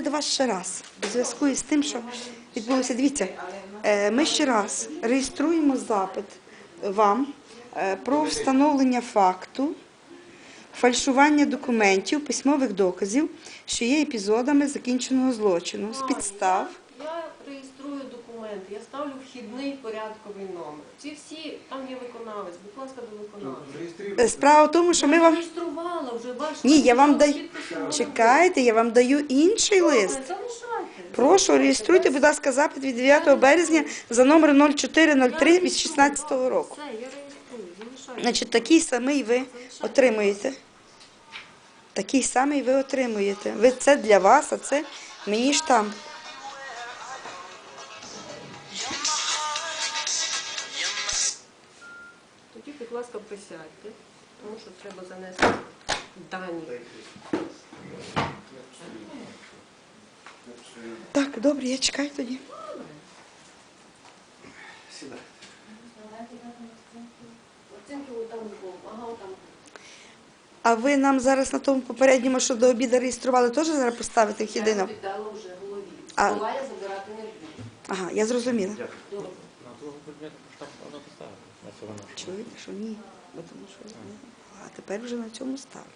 ми до вас ще раз. У зв'язку із тим, що відбулося, дивіться, е, ми ще раз реєструємо запит вам е, про встановлення факту фальшування документів, письмових доказів, що є епізодами закінченого злочину з підстав. Я реєструю документи, я ставлю вхідний порядковий номер. Ці всі, там є виконавець, будь ласка, до виконавця. Е, Справа в тому, що ми вам. реєструвала вже ваш Ні, я вам даю. Чекайте, я вам даю інший лист. Прошу, реєструйте, будь ласка, запит від 9 березня за номером 0403 від 16 року. Значить, такий самий ви отримуєте. Такий самий ви отримуєте. Ви це для вас, а це мені штамп. Тоді, будь ласка, присядьте, тому що треба занести дані. Так, добре, я чекаю тоді. Оцінки там було. А ви нам зараз на тому попередньому, що до обіду реєстрували, теж зараз поставите Я єдино? віддала вже голові. А- Стола я забирати не буду. Ага, я зрозуміла. Добре. На другого предмету штамп можна поставити. На цього. Чуєте, що ні? Бо тому що а тепер вже на цьому ставлять.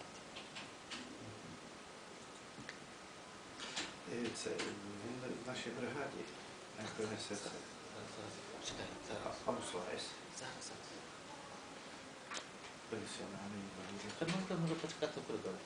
Дивіться, він в нашій бригаді як принесе це. Чекай, зараз. Ауслайс. Зараз, зараз. Пенсіонерний інвалід. Хай можна може почекати в коридорі.